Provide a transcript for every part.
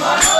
마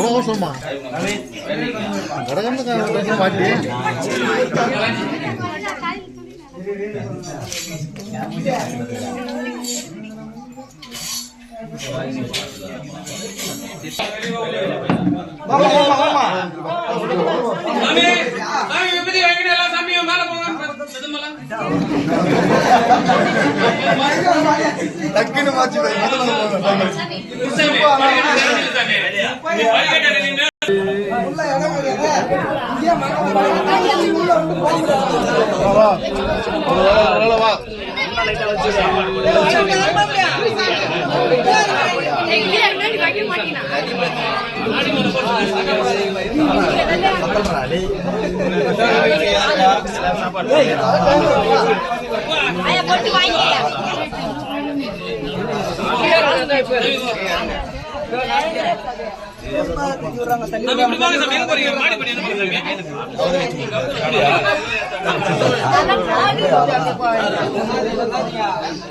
கொஞ்சமா பிரசாந்தம் சாமி மேல போங்க. டக்குன்னு மாச்சு வா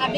அப்படியே